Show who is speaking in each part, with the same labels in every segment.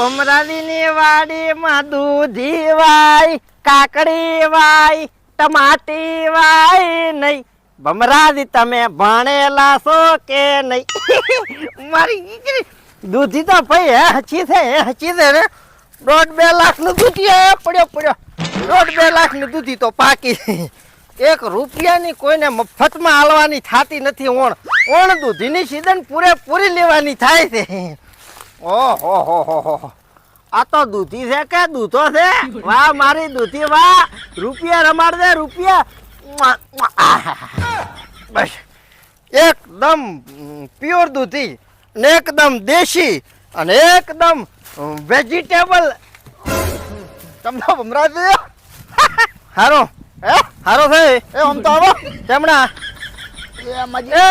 Speaker 1: ભમરાની વાડીમાં દૂધી વાય, કાકડી વાય, ટમાટી વાય નહીં. ભમરાજી તમે ભણેલા છો કે નહીં? મારી દૂધી તો ભાઈ હે, હચી છે હચી છે ને. દોઢ બે લાખનું દૂધી હે, પડ્યો પડ્યો. દોઢ બે લાખની દૂધી તો પાકી એક રૂપિયાની કોઈને મફતમાં હાલવાની થાતી નથી, ઓણ ઓણ દૂધીની સીઝન પૂરેપૂરી લેવાની થાય છે. ઓહો, હો હો હો આ તો દૂધી છે કે દૂધો છે? વાહ, મારી દૂધી, વાહ. રૂપિયા રમાડ દે, રૂપિયા. બસ. એકદમ પ્યોર દૂધી ને એકદમ દેશી અને એકદમ વેજીટેબલ. તમને ભમરાજી હારો. હે? હારો છે? એ આમ તો આવો. તેમણા
Speaker 2: એ,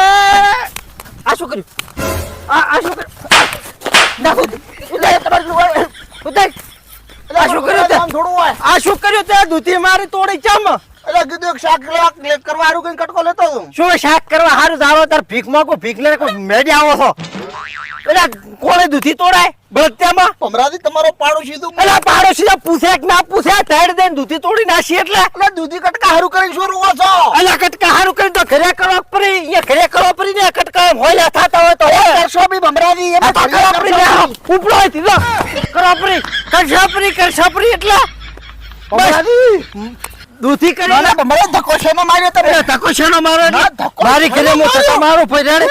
Speaker 1: આ શું કર્યું? આ આ શું કર્યું ના ઉદ ઉદય તમારું ઉદય આ શું કર્યું તે? દૂધી મારી તોડી ચમ.
Speaker 2: એટલે કીધું શાક કરવા હારું કઈ કટકો લેતો
Speaker 1: શું શાક કરવા હારું જાવો? તાર ભીખ માંગો ભીખ લઈને મેડી આવો છો? એટલે કોણે દૂધી તોડાય? બળત્યામાં
Speaker 2: અમરાજી તમારો પાડોશી સીધું
Speaker 1: એટલે પાડોશી પૂછે કે ના પૂછે? ઠેડ દે દૂધી તોડી નાખી એટલે?
Speaker 2: એટલે દૂધી કટકા હારું કરી શું રૂવો છો?
Speaker 1: એટલે કટકા હારું કરી તો ઘરે કરવા પડી અહીંયા ઘરે કરવા પડી ને કટકા હોયલા થતા હોય તો હોય.
Speaker 2: કરશો બી ભમરાજી
Speaker 1: એમ તો કરાપરી ને ઉપડો હોય તીધો કરાપરી કરશાપરી કરશાપરી એટલે.
Speaker 2: ભમરાજી
Speaker 1: દૂધી કરી
Speaker 2: ના ભમરાજી ધક્કો શેનો માર્યો તમે.
Speaker 1: ધક્કો શેનો
Speaker 2: માર્યો?
Speaker 1: મારી ઘરે ધક્કો મારું. ભાઈ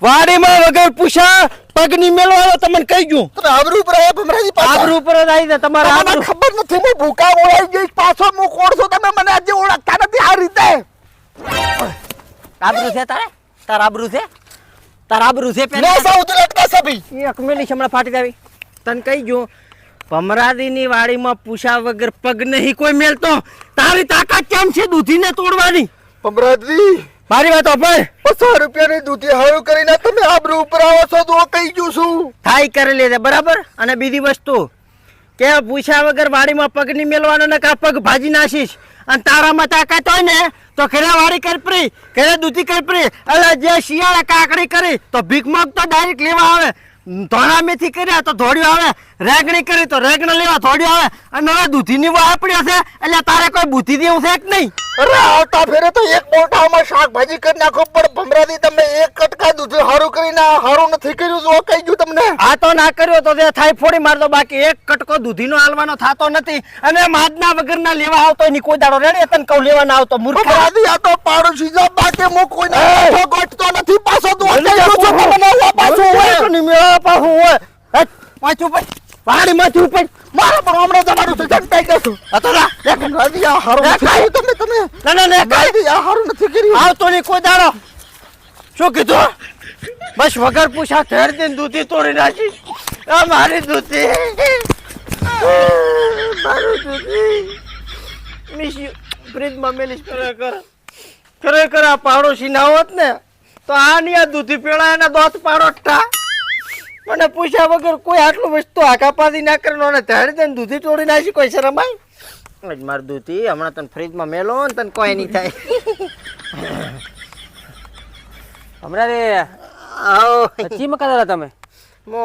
Speaker 1: વાડીમાં વગર પૂછા પગની મેલવાનો તમને કહી ગયું.
Speaker 2: તમે આબરૂ પર આવ્યા ભમરાજી પાછા.
Speaker 1: આબરૂ પર જ આવી તમારા આબરૂ.
Speaker 2: ખબર નથી હું ભૂકા ઓળાઈ જઈશ પાછો હું કોણ છું? તમે મને આજે ઓળખતા નથી આ રીતે.
Speaker 1: આબરૂ છે તારે? તાર આબરૂ છે? તાર આબરૂ છે
Speaker 2: ને સૌથી લટકા સભી
Speaker 1: એક મિનિટ હમણાં ફાટી જાવી. તને કહી ગયું ભમરાદીની વાડીમાં પૂછા વગર પગ નહીં કોઈ મેલતો. તારી તાકાત કેમ છે દૂધીને તોડવાની?
Speaker 2: ભમરાજી
Speaker 1: મારી વાત ઓપણ
Speaker 2: સો રૂપિયાની દૂધી હળું કરીને તમે આબરૂ ઉપર આવો છો તો કહી ગયું છું.
Speaker 1: થાય કરી લેજે બરાબર? અને બીજી વસ્તુ કે પૂછ્યા વગર વાડીમાં પગ નહીં મેલવાનો ને કા પગ ભાજી નાખીશ. અને તારામાં તાકાત હોય ને તો ઘરે વાડી કરપરી ઘરે દૂધી કરપરી એટલે જે શિયાળે કાકડી કરી તો ભીખ માગ તો ડાયરેક્ટ લેવા આવે. ધોળા મેથી કર્યા તો ધોળ્યું આવે. રેગણી કરી તો રેગણ લેવા ધોળ્યું આવે. અને હવે દૂધીની વાહ છે એટલે તારે કોઈ બુદ્ધિ દેવું છે કે નહીં?
Speaker 2: અરે આવતા ફેરે તો એક મોટામાં શાકભાજી કરી નાખો પણ ભમરાથી તમે એક કટકા દૂધ હારું કરીને હારું નથી કર્યું તો કહી ગયું તમને.
Speaker 1: આ તો ના કર્યો તો તે થાય ફોડી મારતો બાકી એક કટકો દૂધીનો હાલવાનો થાતો નથી. અને માદના વગરના લેવા આવતો ની કોઈ દાડો રેડે તને કહું લેવા ના આવતો મૂર્ખ.
Speaker 2: ભમરાથી આ તો પાડોશી જો બાકી હું
Speaker 1: કોઈ
Speaker 2: ના ગોઠતો નથી પાછો તો કહી ગયું છું મને પાછું હોય.
Speaker 1: પાછું હોય. પાછું પડ પાડી માંથી ઉપર
Speaker 2: મારા પણ હમણાં તમારું સજન જનતાઈ જશું
Speaker 1: અતરા તો
Speaker 2: એક નદી આ હારું નથી. તમે તમે
Speaker 1: ના ના ના કાંઈ
Speaker 2: આ હારું નથી કર્યું.
Speaker 1: આવતો ની કોઈ દાડો. શું કીધું? બસ વગર પૂછા ઘેર દઈને દૂધી તોડી નાખી. આ મારી દૂધી. મારું દૂધી. મિસ ફ્રીજમાં મેલીશ ખરેખર ખરેખર આ પાડોશી ના હોત ને તો આની આ દૂધી પેળા એના દોત પાડો ટા મને પૂછ્યા વગર કોઈ આટલું વસ્તુ આકાપાદી ના કરનો અને ધેડ તને દૂધી તોડી નાખી કોઈ શરમ આય જ માર દૂધી હમણાં તને ફ્રીજમાં મેલો ને તને કોઈ નહીં થાય.
Speaker 3: હમણાં રે
Speaker 1: આવો.
Speaker 3: ચીમ કદાડા તમે?
Speaker 1: મો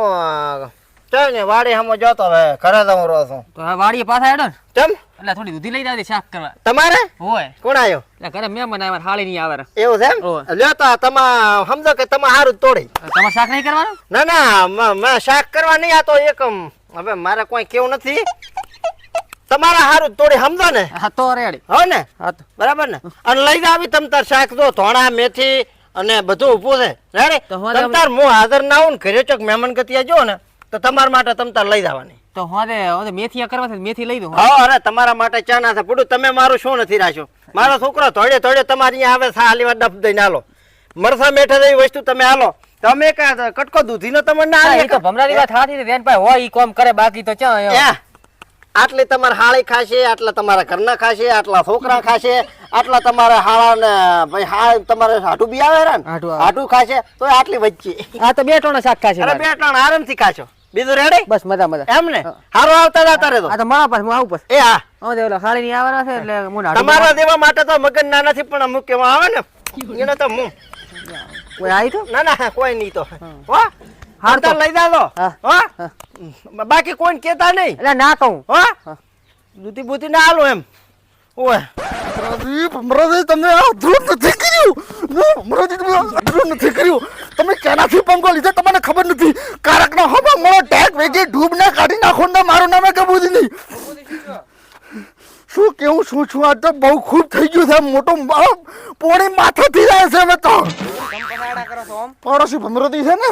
Speaker 1: ચાલ ને વાડી હમો જોતો હવે ઘરે તો હું રહું છું.
Speaker 3: તો હવે વાડીએ પાછા હેડો ને?
Speaker 1: ચમ
Speaker 3: એટલે થોડી દૂધી લઈ જાવ શાક કરવા.
Speaker 1: તમારે?
Speaker 3: હોય.
Speaker 1: કોણ આવ્યો
Speaker 3: એટલે ઘરે મહેમાન આવ્યા હાળી નહીં આવે.
Speaker 1: એવું છે એમ? લ્યો તો તમે સમજો કે તમે હારું તોડી.
Speaker 3: તમારે શાક નહીં કરવાનું?
Speaker 1: ના ના મેં શાક કરવા નહીં આ તો એક હવે મારે કોઈ કેવું નથી. તમારા હારું તોડી સમજો ને?
Speaker 3: હા તો રેડી.
Speaker 1: હો ને?
Speaker 3: હા તો.
Speaker 1: બરાબર ને? અને લઈ આવી તમ તાર શાક જો ધોણા મેથી અને બધું ઊભું છે. રેડી? તમ તાર હું હાજર ના આવું ને ઘરે ચોક મહેમાન ગતિયા જો ને. તો તમારા માટે તમ તાર લઈ જવાની.
Speaker 3: તો હોદે હોદે મેથી કરવા છે મેથી લઈ દઉં
Speaker 1: હા અરે તમારા માટે ચા ના થાય પડું તમે મારું શું નથી રાખ્યો? મારો છોકરો થોડે થોડે તમારી અહીંયા આવે સા ડફ દઈને હાલો. મરસા મેઠા જેવી વસ્તુ તમે હાલો. તમે કા કટકો દૂધીનો તમને ના
Speaker 3: હા, તો ભમરાની વાત હાથી છે બેન ભાઈ હોય ઈ કોમ કરે બાકી તો ચા
Speaker 1: આટલી તમારા હાળી ખાશે આટલા તમારા ઘરના ખાશે આટલા છોકરા ખાશે આટલા તમારા હાળા ને ભાઈ હાળ તમારે હાટુ બી આવે ને
Speaker 3: હાટું
Speaker 1: ખાશે તો આટલી વચ્ચે.
Speaker 3: આ તો બે ટોણા શાક ખાશે
Speaker 1: અરે બે ત્રણ આરામથી ખાશો. બીજું રેડી
Speaker 3: બસ મજા મજા.
Speaker 1: એમ ને હારો આવતા જતા રહેતો
Speaker 3: આ તો મારા પાસે હું આવું પછી.
Speaker 1: એ હા.
Speaker 3: હું દેવલો ખાલી ની આવવાના છે એટલે હું
Speaker 1: તમારા દેવા માટે તો મગન ના નથી પણ અમુક કેવા આવે ને એનો તો હું.
Speaker 3: કોઈ આવી તો?
Speaker 1: ના ના કોઈ નહીં તો. હો.
Speaker 3: હાર તો.
Speaker 1: લઈ જાજો.
Speaker 3: હા.
Speaker 1: બાકી કોઈને કેતા નહીં.
Speaker 3: એટલે ના કહું.
Speaker 1: હો? દૂધી બૂધી ના આલો એમ. ઓય
Speaker 2: ભમરાજી ભમરાજી તમે આ અધૂરું નથી કર્યું? ભમરાજી તમે અધૂરું નથી કર્યું? તમે કેનાથી પંગો લીધો? તમને ખબર નથી. કારકનો હવા મળો ટેક વેગે ડૂબ ને કાઢી નાખો ને મારું નામે કબૂદી નહીં. શું કેવું શું છું આ તો બહુ ખૂબ થઈ ગયું છે મોટો પોણી માથાથી જાય છે હવે તો. પડોશી ભમરતી છે ને?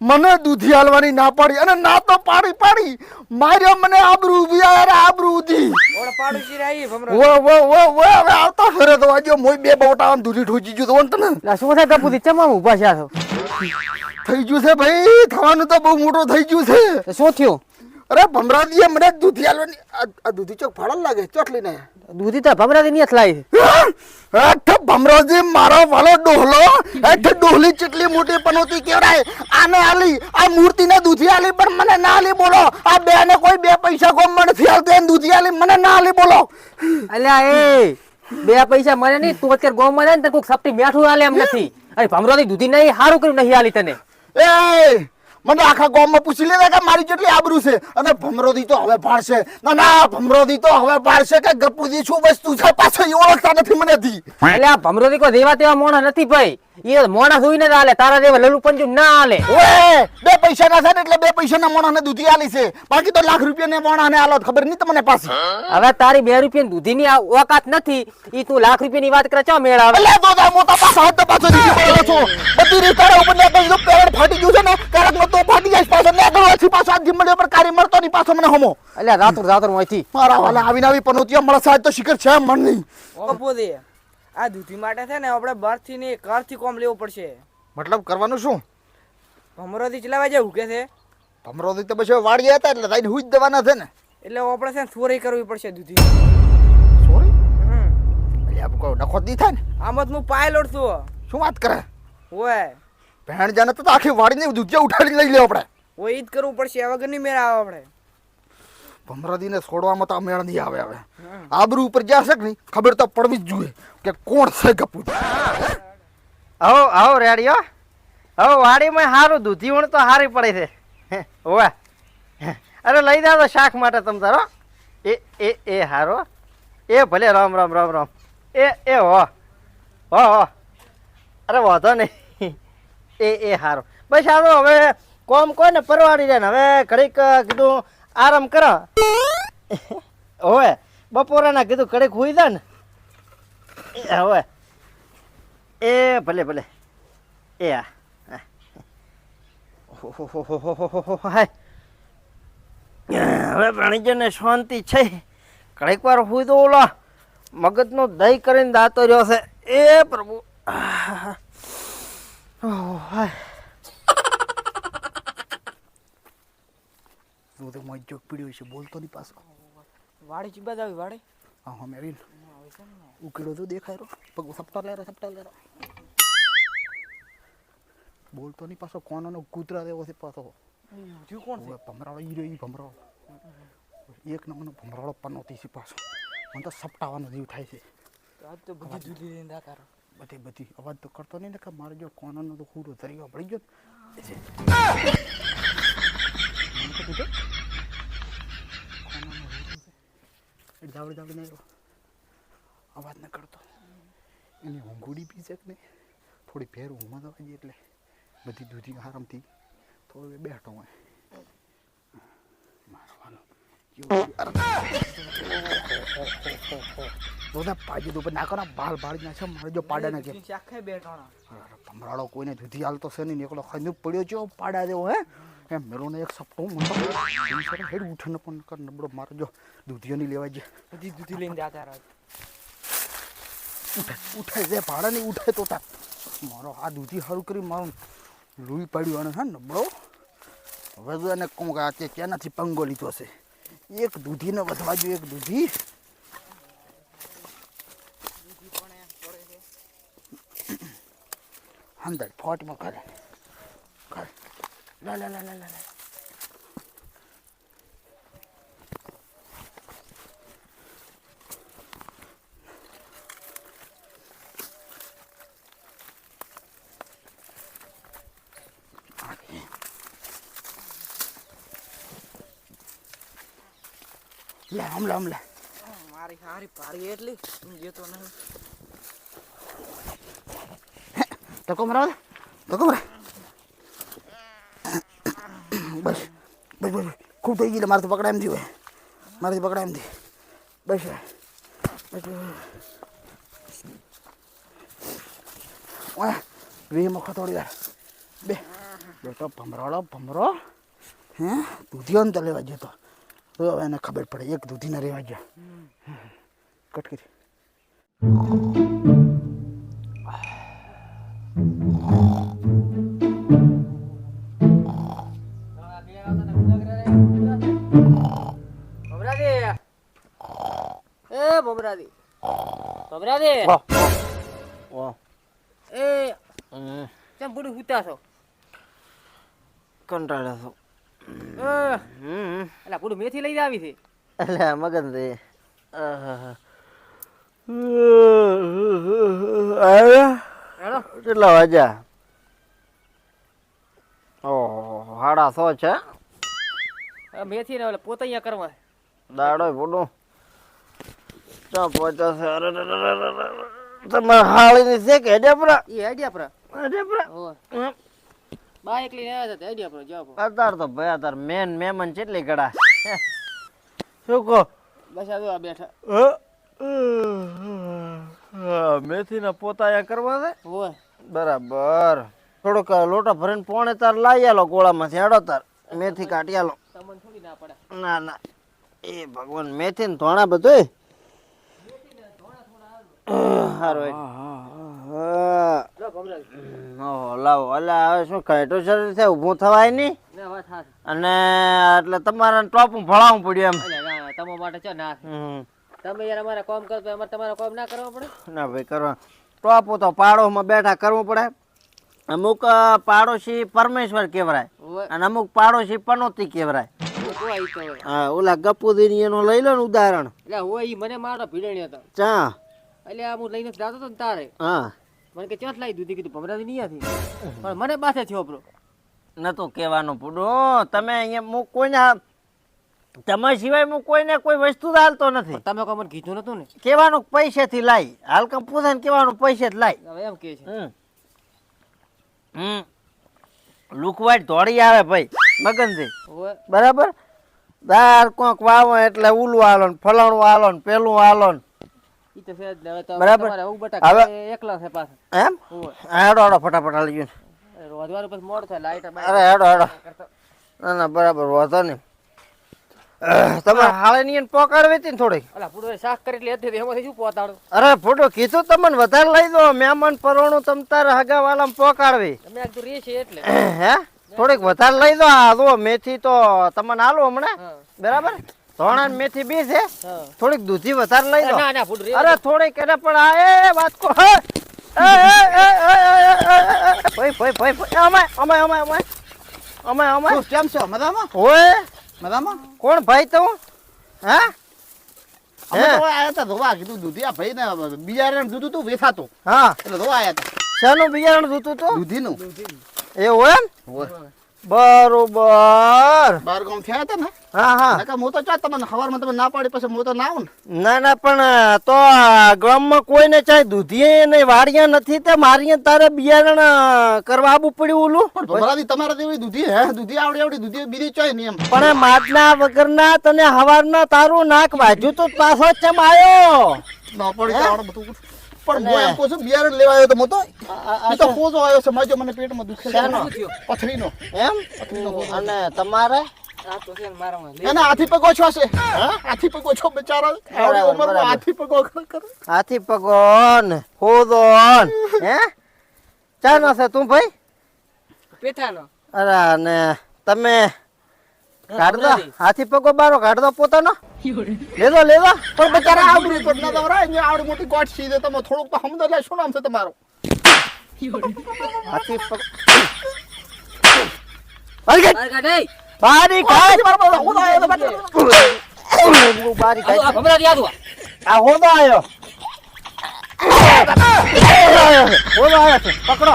Speaker 2: મને દૂધી હાલવાની ના પાડી અને ના તો પાડી પાડી. માર્યો મને આબરૂ ઊભી યાર આબરૂ ઉધી. વો વો વો હવે આવતા ફરે તો આજો મોય બે બોટા આમ દૂધી ઠોચી ગયું તો તને.
Speaker 3: શું થાય કપૂતી ચમ ઊભા છે
Speaker 2: થઈ ગયું છે ભાઈ થવાનું તો બહુ મોટું થઈ ગયું છે.
Speaker 3: શું થયું?
Speaker 2: અરે ભમરાજી મને દૂધી આલવાની આ- દૂધી ચોક ફાળલ લાગે ચોટલી ને
Speaker 3: દૂધી તો ભમરાજી નહીં લાવી
Speaker 2: અઠ ભમરાજી મારો વાલો ડોહલો? અઠ ડોહલી ચટલી મોટી પનોતી કેવરાય આને આલી આ મૂર્તિ ને દૂધી આલી પણ મને ના આલી બોલો. આ બે ને કોઈ બે પૈસા કોમ નથી આલતી એને દૂધી આલી મને ના આલી બોલો.
Speaker 3: અલ્યા એ બે પૈસા મને નહીં તું અત્યારે ગોમમાં ને કોઈક સપટી મેઠું આલે એમ નથી. અરે ભમરાજી દૂધી નહીં સારું કર્યું નહીં આલી તને.
Speaker 2: એ મને આખા ગામમાં પૂછી લેતા કે મારી જેટલી આબરૂ છે. અને ભમરોદી તો હવે ભાળશે. ના ના ભમરોદી તો હવે ભાળશે કે ગપુજી શું વસ્તુ છે? પાછો એ ઓળખતા નથી મને દી.
Speaker 3: એટલે આ ભમરોદી કોઈ દેવા તેવા મોણા નથી ભાઈ. એ મોણા જોઈને જ હાલે તારા જેવા લલુ પંજુ ના હાલે
Speaker 2: ઓએ બે પૈસા ના થાય એટલે બે પૈસા ના મોણાને દૂધી આલી છે. બાકી તો લાખ રૂપિયા ને મોણાને આલો ખબર નહીં તમને પાછી.
Speaker 3: હવે તારી બે રૂપિયા દૂધી ની ઓકાત નથી. ઈ તું લાખ રૂપિયા ની વાત કરે ચો મેળ આવે?
Speaker 2: એટલે તો તા મોટા પાછા હાથ પાછો દીધી પડ્યો છો. બધી રીતે ઉપર ને કઈ પેડ ફાટી ગયું છે ને કારણ કે તો ફાટી જાય પાછો ને આગળ પાછો આ મળ્યો પર કારી મળતો ની પાછો મને હમો.
Speaker 3: એટલે રાતુર રાતુરમાંથી
Speaker 2: મારા વાલા આવીને આવી પનોતિયા મળે સાહેબ તો શિખર છે મન નહીં
Speaker 4: કપૂદી આ દૂધી માટે છે ને આપણે બહારથી ને ઘરથી કોમ લેવો પડશે.
Speaker 2: મતલબ કરવાનું શું?
Speaker 4: ભમરોથી ચલાવા જાય કે છે?
Speaker 2: ભમરોદી તો પછી વાડી હતા એટલે તાઈને હુઈ જ દેવાના છે ને.
Speaker 4: એટલે આપણે છે ને ચોરી કરવી પડશે દૂધી.
Speaker 2: સોરી
Speaker 4: હમ.
Speaker 2: એટલે આપ કોઈ નખો દી થાય ને?
Speaker 4: આમ જ હું પાયલોટ છું.
Speaker 2: શું વાત કરે?
Speaker 4: ઓય.
Speaker 2: ભેણ જાને તો આખી વાડીને દૂધિયા ઉઠાડી લઈ લે આપણે.
Speaker 4: ઓય ઈ જ કરવું પડશે આ વગર નહીં મેળ આવે આપણે.
Speaker 2: ભમરાદીને છોડવામાં તો આ મેળ નહીં આવે હવે. આબરૂ ઉપર જશે કે નહીં ખબર તો પડવી જ જોઈએ કે કોણ છે ગપુ
Speaker 1: આવો આવો રેડિયો. હો વાડીમાં સારું દૂધી વણ તો સારી પડે છે. હે, ઓવે અરે લઈ જાવ શાક માટે તમ તારો એ એ એ હારો. એ ભલે રામ રામ રામ રામ. એ એ હો. હો હો. અરે વાંધો નહીં. એ એ સારું બસ સારું હવે કોમ કોઈ ને પરવાડી જાય ને. હવે ઘડીક કીધું આરામ કરો. હવે બપોરના કીધું ઘડીક હુઈ દે ને. હવે. એ, ભલે ભલે. એ હા. હવે પ્રાણીજનને શાંતિ છે. કડીક વાર હુઈ તો ઓલો મગજનો દહીં કરીને દાતો રહ્યો છે. એ પ્રભુ. આહ. ઓહ, હાય.
Speaker 2: તો મોજ જોક પીડ્યો છે બોલતો નહીં પાછો.
Speaker 4: વાડી ચીબા જ આવી વાડી?
Speaker 2: હા હા મેરીન ઉકેડો તો દેખાય રો પગ સપટા લે સપટા લે બોલતો નહીં પાછો કોનો કૂતરા દેવો છે પાછો.
Speaker 4: જીવ કોણ છે?
Speaker 2: ભમરાળો ઈ રહ્યો ઈ ભમરાળો. એક નંબરનો ભમરાળો પનોતી છે પાછો. મને તો સપટાવાનો જીવ થાય છે.
Speaker 4: આજ તો બધી જુદી લઈને રહો.
Speaker 2: બધી બધી અવાજ તો કરતો નહીં ને મારે જો કોનાનો તો ખૂરો ધર્યો પડી ગયો. જાવડે જાવડે નહીં અવાજ ન કરતો. એની ઊંઘોડી પી છે ને થોડી ફેર ઊંઘમાં તો જઈએ એટલે બધી દૂધી આરામથી થોડું બેઠો હોય. મારો વાલો પાડી દો નાખો ના બાલ બાળી નાખે મારે જો પાડા નાખે
Speaker 4: દૂધીની શાક ખાઈ બે ટાણા.
Speaker 2: અરે ભમરાળો કોઈને દૂધી હાલતો છે નહીં. એકલો ખાઈ પડ્યો છે પાડા દેવો હે? એમ મેળો ને એક સપટો મને હેડ ઉઠને પણ કર નબળો મારો. જો દૂધીઓ નહીં લેવા જે.
Speaker 4: બધી દૂધી લઈને જાતા રહે.
Speaker 2: ઉઠે ઉઠે જે ભાડા નહીં ઉઠે તો તા મારો આ દૂધી સારું કરી મારો લોહી પાડ્યું અને હે નબળો? હવે તો એને કહું કે આ તે ક્યાંનાથી પંગો લીધો છે? એક દૂધીને વધવા જોઈએ એક દૂધી. અંદર ફોટમાં કરે કરે લા લા લા લા લા લે હમલા હમલા
Speaker 4: મારી હારી પારી એટલી હું તો નહીં
Speaker 2: ધક્કો મરા બસ બસ બસ ખૂબ થઈ ગઈ મારે તો પકડા એમ થયું મારાથી પકડા એમ થી બસ વે મુખ થોડી વાર બે બેટો ભમરાળો ભમરો હે ને તો લેવા જતો તો હવે એને ખબર પડે એક દૂધી ના રહેવા ગયો કટ કરી
Speaker 3: ભમરાજી ભમરાજી એ કેમ બુડી હુતા છો
Speaker 1: કંટાળે છો
Speaker 3: એટલે પૂરું મેથી લઈ આવી છે
Speaker 1: એટલે મગન દે
Speaker 3: હેડો
Speaker 1: કેટલા વાગ્યા ઓહો હાડા સો છે
Speaker 3: મેથી ને પોતે અહીંયા કરવા
Speaker 1: દાડો બોડો ચા પચાસ અરે તમારે હાળીની છે કે હેડિયાપરા
Speaker 3: એ
Speaker 1: હેડિયાપરા
Speaker 3: હેડિયાપરા બા એકલી આવ્યા હતા હેડિયાપરા જવાબ
Speaker 1: અત્યાર તો ભાઈ અત્યાર મેન મેમન કેટલી ગડા શું કહો
Speaker 3: બસ આ બેઠા
Speaker 1: મેથી ના પોતા કરવા છે?
Speaker 3: ઓય
Speaker 1: બરાબર. થોડોક લોટા ભરીને પોણે તાર લાવી આલો ગોળામાંથી હેડો તાર. મેથી કાઢી આલો.
Speaker 3: તમને થોડી ના પડે.
Speaker 1: ના ના. એ ભગવાન મેથી ને ધોણા બધું સારું લાવો. એટલે હવે શું કાઢ્યું શરીર છે ઊભું થવાય નહીં? અને એટલે તમારા ટોપું ભળાવવું પડ્યું એમ.
Speaker 3: તમારા માટે ચો ના. તમે યાર અમારા કામ કરો તો અમારે તમારા કામ ના કરવા પડે?
Speaker 1: ના ભાઈ કરવા. ટોપું તો પાડોશમાં બેઠા કરવું પડે. અમુક પાડોશી પરમેશ્વર કહેવાય અને અમુક પાડોશી પનોતી
Speaker 3: તો તો હોય
Speaker 1: હા ઓલા ગપુદીની એનો લઈ લો ને ઉદાહરણ.
Speaker 3: એટલે હોય ઈ મને મારો ભીડણી હતો.
Speaker 1: ચા.
Speaker 3: એટલે આ હું લઈને જાતો હતો ને તારે.
Speaker 1: હા.
Speaker 3: મને કે ચોથ લાવી દીધી? કીધું ભમરાથી નહીં હતી પણ મને પાસે થયો ન
Speaker 1: નતું કહેવાનું પૂડો. તમે અહીંયા હું કોઈને તમારા સિવાય હું કોઈને કોઈ વસ્તુ હાલતો નથી.
Speaker 3: તમે કોઈ મને કીધું નતું ને?
Speaker 1: કહેવાનું પૈસેથી લાઈ હાલકમ પૂછે ને કેવાનું પૈસે જ લાઈ
Speaker 3: હવે એમ કે છે.
Speaker 1: હમ. લુકવાટ દોડી આવે ભાઈ મગનથી બરાબર? દાર કોક વાવો એટલે ઉલું હાલો ને ફલાણું હાલો ને પેલું હાલો ને. બરાબર. હવે-
Speaker 3: એકલા છે પાછા.
Speaker 1: એમ? હેડો હેડો ફટાફટ હાલી ગયું.
Speaker 3: રોજવાર પછી મોડ થાય લાઈટ
Speaker 1: અરે હેડો હેડો. ના ના બરાબર વાંધો નહીં. તમે હાળે ની પોકાડવી હતી ને
Speaker 3: થોડી શાક કરી લેતી એમાંથી શું પોતાડો
Speaker 1: અરે ફૂટો કીધું તમને વધારે લઈ દો મહેમાન પરોણું તમ તારે હગા વાલામ પોકાડવી
Speaker 3: તમે આ રે છે એટલે
Speaker 1: હે થોડીક વધારે લઈ દો આ મેથી તો તમને હાલો હમણાં બરાબર ધોણા મેથી બી છે થોડીક દૂધી વધારે લઈ દો અરે થોડીક એને પણ આ એ વાત કો હે ભાઈ એ એ એ એ અમે અમે અમે અમે અમે અમે
Speaker 2: કેમ છો મજામાં
Speaker 1: હોય
Speaker 2: મજામાં?
Speaker 1: કોણ ભાઈ તું? હા?
Speaker 2: અમે? તો આયા તા ધોવા કીધું દૂધિયા ભાઈ ને બિયારણ દૂધ હતું વેચાતું
Speaker 1: હા.
Speaker 2: એટલે ધોવા આયા હતા.
Speaker 1: શાનું બિયારણ જોતું તું?
Speaker 2: દૂધીનું.
Speaker 1: એવું એમ? બરોબર.
Speaker 2: બાર ગામ થયા હતા ને?
Speaker 1: હા હા.
Speaker 2: નકર હું તો ચા તમને સવારમાં તમે ના પાડી પછી હું તો ના આવું ને.
Speaker 1: ના ના પણ તો ગામમાં કોઈને ચાહે દૂધીએ ને વાડિયા નથી તે મારીએ તારે બિયારણ કરવા આવવું પડ્યું ઓલું.
Speaker 2: પણ ભમરાદી તમારા જેવી દૂધી હે? દૂધી આવડી આવડી દૂધી બીજી ચોય નહીં એમ.
Speaker 1: પણ માટના વગરના તને હવારના તારું નાક વાજ્યું તો પાછો ચમ આયો?
Speaker 2: ના પડી બધું પણ હું એમ કહું છું બિયારણ લેવા આવ્યો તો મતો તો તો ખોજો આવ્યો છે માજો મને પેટમાં દુખે છે. પથરીનો.
Speaker 1: એમ? અને તમારે?
Speaker 3: આ તો છે ને મારામાં લે.
Speaker 2: એને હાથી પગો છો છે. હાથી પગો છો બચારા. આવડી હાથી પગો કરે.
Speaker 1: હાથી પગોન હોદોન હે? ચાનો છે તું ભાઈ?
Speaker 3: પેઠાનો.
Speaker 1: અરે ને તમે કાઢ દો. હાથી પગો બારો કાઢ દો પોતાનો. લેજો લેજો.
Speaker 2: પણ બચારા આવડી તો ના તમારા અહીંયા આવડી મોટી ગોઠ સીધે તમે થોડુંક તો સમજો લે શું નામ છે તમારું?
Speaker 1: હાથી પગ અરે
Speaker 3: બાર કાઢ,
Speaker 2: મારા હું તો આયો તો
Speaker 1: બારી
Speaker 3: તો
Speaker 1: કાઢ
Speaker 3: ભમરા યાદ હોય.
Speaker 1: આ હોદો આયો હોદો આયો છે. પકડો.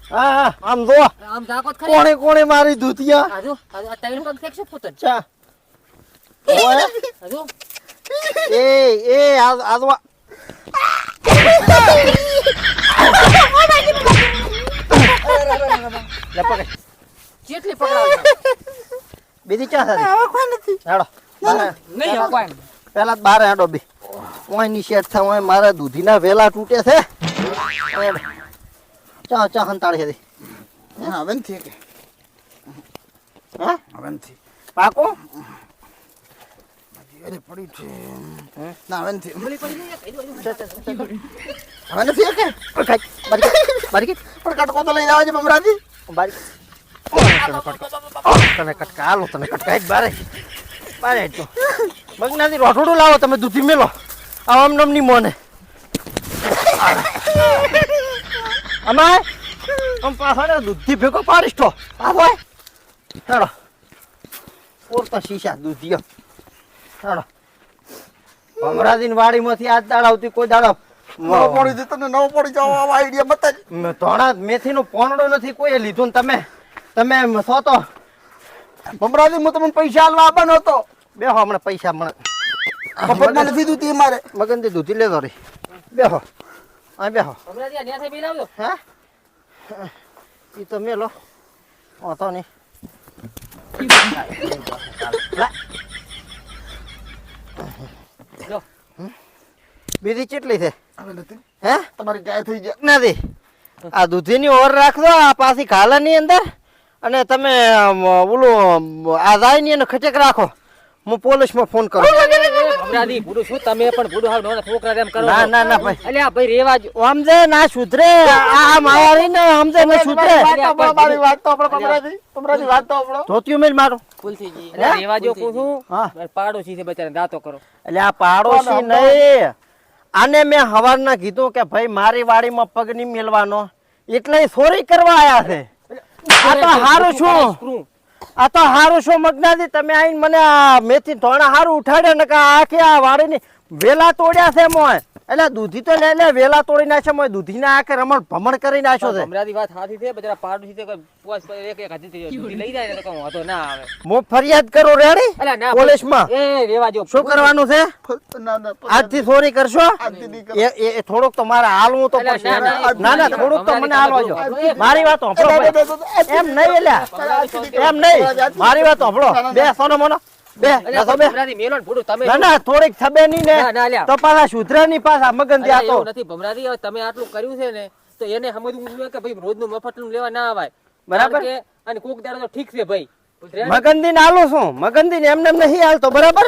Speaker 1: હા આમ જો.
Speaker 3: આમ ઝાકો ખરી.
Speaker 1: કોણે કોણે મારી દૂધિયા
Speaker 3: આજો આજુ આ તૈણ પગ ફેંકશે પોતન
Speaker 1: ચા. ઓય.
Speaker 3: આજો
Speaker 1: એ એ આ આ જો લે પકડ.
Speaker 3: કેટલી પકડાવ
Speaker 1: બીજી ચા સારી?
Speaker 2: હવે કોઈ નથી.
Speaker 1: હેડો.
Speaker 3: નહીં હવે કોઈ
Speaker 1: પેલા બારે હેડો બી. ઓયની શેઠ થાય ઓય મારા દૂધીના વેલા તૂટે છે. હેડ. ચા ચા હંતાળી હતી.
Speaker 2: હા? હવે નથી કે
Speaker 1: હા? પાકો?
Speaker 2: અરે પડી છે. ના
Speaker 3: પડી
Speaker 2: હવે નથી કે પણ કટકો તો લઈ જવા છે બમરાજી
Speaker 1: બારી તને કટકા. હાલો તને કટકા. જ બારે. બારે તો મગનાથી રોઠોડું લાવો તમે દૂધી મેલો. આમ નમની મોને. અમાય આમ પાછો ને દૂધી ભેગો પાડીશ તો પાછો આય. હેડો. ઓરતા શીશા દૂધીઓ હેડો. અમરાદીન વાડીમાંથી આજ દાડ આવતી કોઈ દાડો
Speaker 2: પડી જતો ને નવો પડી જાવ આવા આઈડિયા બતાજ
Speaker 1: મ- ધોળા મેથીનો પોનડો નથી કોઈએ લીધું ને તમે? તમે સો તો?
Speaker 2: બમરાજી હું તમને પૈસા આલવા આવવાનો હતો.
Speaker 1: બેહો હમણાં પૈસા મને.
Speaker 2: દૂધી મારે.
Speaker 1: મગનથી દૂધી લેતો રહી. બેહો. આ બેહો.
Speaker 3: હમણાં ત્યાં ન્યાથી બેલાવજો
Speaker 1: હા? ઈ તો મેલો. વાંધો નહીં. બીજી કેટલી છે? હે?
Speaker 2: તમારી ગાય થઈ જાય.
Speaker 1: નથી. આ દૂધીની ઓર રાખજો આ પાછી ખાલાની અંદર. અને તમે ઓલું આ જાય ની એને ખચેક રાખો. હું પોલીસમાં ફોન કરું.
Speaker 3: ભમરાજી ભૂડું શું તમે પણ ભૂડું હાવ નાના છોકરા જેમ કરો.
Speaker 1: ના ના ના ભાઈ.
Speaker 3: અલ્યા ભાઈ રેવા જો.
Speaker 1: સમજે ના સુધરે આ મારી ને સમજે ના સુધરે.
Speaker 2: વાત તો આપણો, મારી વાત તો આપણો બમરાજી બમરાજી વાત તો આપણો.
Speaker 1: ધોતિયું મેલ મારું.
Speaker 3: ભૂલ થઈ રેવા જો કહું છું. પાડોશી છે બચારા દાતો કરો.
Speaker 1: એટલે આ પાડોશી નહીં. આને મેં હવારના કીધું કે ભાઈ મારી વાડીમાં પગ નહીં મેલવાનો. એટલે સોરી ચોરી કરવા આયા છે. આ તો હારું છું. આ તો હારું શું મગનાજી. તમે આઈને મને આ મેથી ધોણા હારું ઉઠાડ્યો ને કે આખી આ વાડીની વેલા તોડ્યા છે મોય એટલે દૂધી તો લે લે વેલા તોડી નાખે મોય દૂધીના આખે રમણ ભમણ કરી નાખ્યો છે
Speaker 3: ભમરાજી વાત સાચી છે બજરા પાડોશી છે કોઈ પોસ પર એક એક હાથેથી દૂધી લઈ જાય તો કઈ હતો ના આવે
Speaker 1: મો ફરિયાદ કરું રેડી
Speaker 3: અલ્યા ના
Speaker 1: પોલીસમાં
Speaker 3: એ રેવા જો
Speaker 1: શું કરવાનું છે
Speaker 2: ના ના
Speaker 1: આજથી સોરી કરશો. એ થોડુંક તો મારે હાલવું તો પડશે
Speaker 3: ના, ના,
Speaker 1: ના ના
Speaker 3: ના,
Speaker 1: થોડુંક તો મને હાલવા જો મારી વાત સાંભળો એમ નહીં એમ નહીં મારી વાત સાંભળો બે સોનો મોનો બે
Speaker 3: અલ્યા
Speaker 1: બે.
Speaker 3: મેલો ને તમે
Speaker 1: ના ના થોડીક થબે નહીં
Speaker 3: ને.
Speaker 1: તો પાછા સુધરાની પાછા મગન ત્યાં તો.
Speaker 3: નથી ભમરાજી હવે તમે આટલું કર્યું છે ને તો એને સમજવું જોઈએ કે ભાઈ રોજનું મફતનું લેવા ના આવાય.
Speaker 1: બરાબર.
Speaker 3: અને કોક દાડો તો ઠીક છે ભાઈ.
Speaker 1: મગનદીન હાલું છું. મગનદીન એમને એમ નહીં હાલતો બરાબર?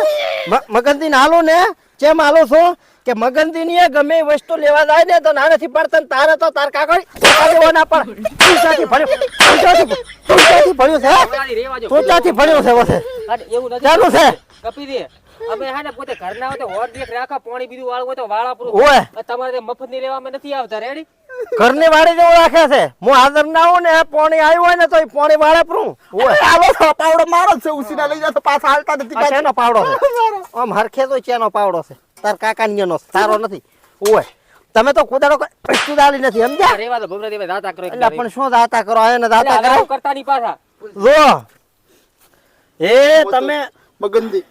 Speaker 1: મગનદી મગનદીન હાલું ને કેમ હાલો છું કે મગનદીન ગમે એ વસ્તુ લેવા જાય ને તો ના નથી પડતા તારે તો તાર કાગળ ના ભણ્યું ભણ્યું છે. ભણ્યું વસે.
Speaker 3: એવું નથી.
Speaker 1: ચાલુ છે.
Speaker 3: કપી દે અમે હા ને પોતે ઘરના હોય તો હોર દેખ રાખા પાણી બીજું વાળવું હોય તો વાળા પૂરું.
Speaker 1: ઓય.
Speaker 3: તમારે મફતની લેવા નથી આવતા રેડી
Speaker 1: ઘરની વાડી જેવું રાખે છે. હું હાજર ના હોઉં ને પોણી આવ્યું હોય ને તો પોણી વાળે પરું.
Speaker 2: આવો પાવડો મારો છે ઉસીના લઈ જાવ તો પાછા હાલતા નથી
Speaker 1: આ શેનો પાવડો છે? આમ હરખે તો ચેનો પાવડો છે? તાર કાકા નો તારો નથી ઓય તમે તો કુદાડો કશું દાલી નથી સમજ્યા
Speaker 3: રેવા દો ભમરાજી ભાઈ દાતા કરો
Speaker 1: એટલે પણ શું દાતા કરો એને દાતા કરો
Speaker 3: કરતા ની પાછા
Speaker 1: જો એ તમે
Speaker 2: મગનદી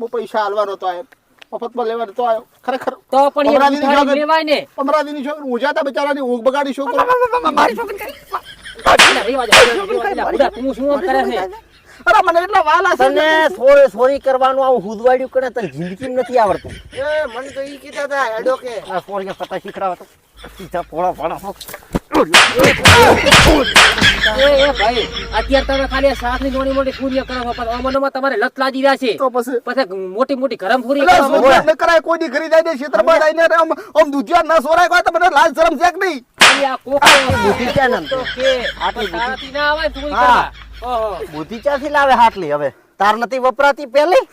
Speaker 2: મો પૈસા હાલવાનો તો આયો મફતમાં લેવાનો તો આયો ખરેખર
Speaker 3: તો પણ
Speaker 2: ભમરાજીની
Speaker 3: લેવાય ને
Speaker 2: છોકરી ઊંઘ બગાડી છોકરો
Speaker 3: તું શું કરે છે
Speaker 2: અરે મને એટલા વાલા છે
Speaker 1: તને સોરી સોરી કરવાનું આવું હુદવાડ્યું કરે તને જિંદગી નથી આવડતું.
Speaker 2: એ મને તો ઈ કીધા હતા હેડો કે.
Speaker 1: આ સોરી પતા શીખડાવે તો. સીધા પોળા પોળા
Speaker 3: એ એ અત્યારે તમે ખાલી આ શાકની નાની મોટી મોટી મોટી ગરમ
Speaker 2: કરાય કોઈ દી ખરીદાય દે ક્ષેત્રમાં જઈને આમ આમ દૂધિયા ના સોરાય કોઈ તો મને લાજ શરમ છે કે નહીં?
Speaker 3: આ કોક
Speaker 1: બુદ્ધિ.
Speaker 3: આટલી ના આવે તું
Speaker 1: હા. બુદ્ધિ ક્યાંથી લાવે હાટલી. હવે તાર નથી વપરાતી પેલી?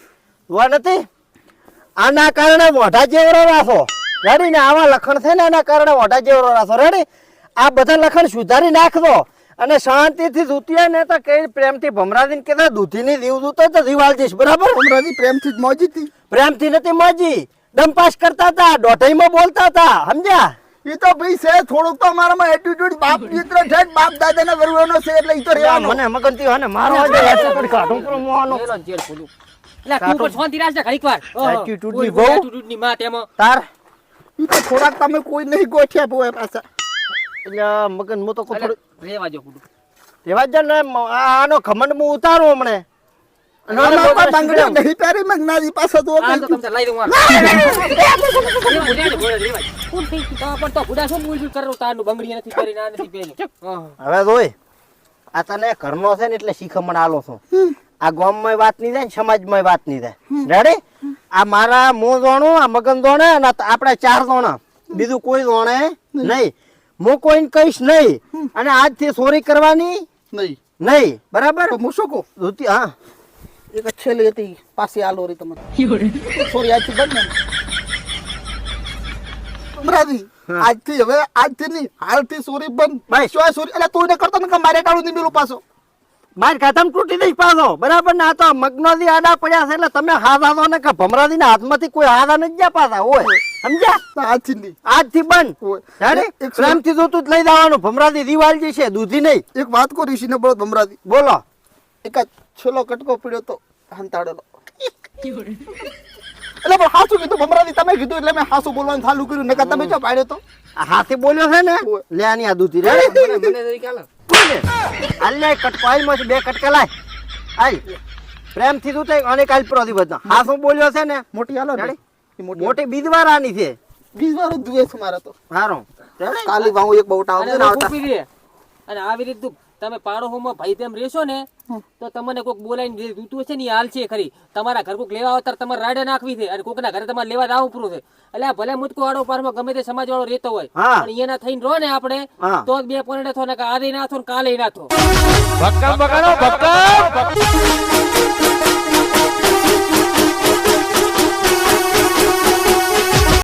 Speaker 1: વા નથી? આના કારણે મોઢા જેવડો રાખો. રેડી ને આવા લખણ છે ને એના કારણે મોઢા જેવરો રાસો રેડી આ બધા લખણ સુધારી નાખજો. અને શાંતિથી જૂતીએ ને તો કઈ પ્રેમથી ભમરાદીને કહેતા દૂધીની દીવ દૂતો તો દીવાલ જઈશ બરાબર?
Speaker 2: ભમરાજી પ્રેમથી જ મોજી હતી.
Speaker 1: પ્રેમથી નથી મોજી. ડંપાસ કરતા હતા દોઢાઈમાં બોલતા હતા. સમજ્યા?
Speaker 2: એ તો ભાઈ છે થોડુંક તો અમારામાં એટીટ્યુડ બાપ મિત્ર છે જ, બાપ દાદાના વરવાનો છે એટલે ઈ તો રહેવાનો
Speaker 1: મને મગનથી અને મારો આજે હેઠળ પર કાઢો પર મોહનો.
Speaker 3: પેલો જેલ ખોલું. એટલે તું પર શાંતિ રાખજે ઘડીક વાર. એટીટ્યુડની
Speaker 1: બહુ.
Speaker 3: એટીટ્યુડની માં તેમાં.
Speaker 1: તાર
Speaker 2: ઈ તો થોડાક તમે કોઈ નહીં ગોઠ્યા બોય પાછા
Speaker 1: એટલે મગન મો તો કોઈ
Speaker 3: રહેવા દો ખોટું.
Speaker 1: રેવા જ ને આનો ઘમંડ હું ઉતારું હમણે ઘરનો છે ને એટલે શીખમણ આલો છું. આ ગામમાં વાત નહીં થાય ને સમાજમાં વાત નહીં થાય. રેડી આ મારા મો જોણું આ મગન દોણે અને આ ચાર દોણા બીજું કોઈ દોણે નહીં. હું કોઈને કહીશ નહીં. અને આજથી ચોરી કરવાની
Speaker 2: નહીં.
Speaker 1: નહીં. બરાબર?
Speaker 2: હું શું કહું?
Speaker 1: હા.
Speaker 2: એક છેલ્લી હતી પાસે આ લોરી તમને. સોરી આજથી બંધ ને ભમરાજી
Speaker 1: હા.
Speaker 2: આજથી હવે આજથી નહીં હાલથી સોરી બંધ.
Speaker 1: ભાઈ.
Speaker 2: શું સોરી એટલે તું એને કરતો ને કે મારે ટાળું નહીં મેલું પાછો.
Speaker 1: માર ખાતામાં તૂટી દઈશ પાછો બરાબર ને? આ તો મગનોથી આડા પડ્યા છે એટલે તમે હાથ હાથો ને કે ભમરાથી હાથમાંથી કોઈ હાથ નથી ગયા પાછા હોય સમજ્યા?
Speaker 2: આજથી નહીં.
Speaker 1: આજથી બંધ. પ્રેમથી જોતું જ લઈ જવાનું. ભમરાજી દિવાલ જે છે દૂધી નહીં.
Speaker 2: એક વાત કહું ઋષિને બોલો ભમરાજી.
Speaker 1: બોલો.
Speaker 2: એક આ છેલ્લો કટકો પીડ્યો તો હંતાડેલો. એટલે પણ હાસુ કીધું ભમરાજી તમે કીધું એટલે મેં હાસું બોલવાનું ચાલુ કર્યું નકા તમે ચો પાડ્યો તો?
Speaker 1: હાથે બોલ્યો છે ને લે આની આ દૂધી રે
Speaker 3: મને મને તરીકે હાલો.
Speaker 1: હાલ લે કટકો આઈ માંથી બે કટકા લાય. આઈ. પ્રેમથી તું તે અને કાલ પ્રોધી બધા. હાસુ બોલ્યો છે ને
Speaker 2: મોટી હાલો ને. મોટી
Speaker 1: બીજવાર આની છે.
Speaker 2: બીજવાર દુવે છે મારા તો.
Speaker 1: હારો?
Speaker 2: કાલી વાહું એક બહુટા આવશે ને આવતા.
Speaker 3: અને આવી રીતનું તમે પાડોહોમાં ભાઈ તેમ રહેશો ને તો તમને કોઈક બોલાવીને ઋતુ છે ને હાલ છે ખરી. તમારા ઘર કોઈક લેવા આવતા તમારે રાડે નાખવી છે અને કોઈકના ઘરે તમારે લેવા આવું પૂરું છે. એટલે ભલે મુટકો આડો પારમાં ગમે તે સમાજ વાળો રહેતો હોય પણ એના થઈને રો ને આપણે તો જ બે પોઈન્ટ થો ને આજે ના થો ને કાલે ના થો.
Speaker 5: ભક્કમ ભક્કમ ભક્કમ.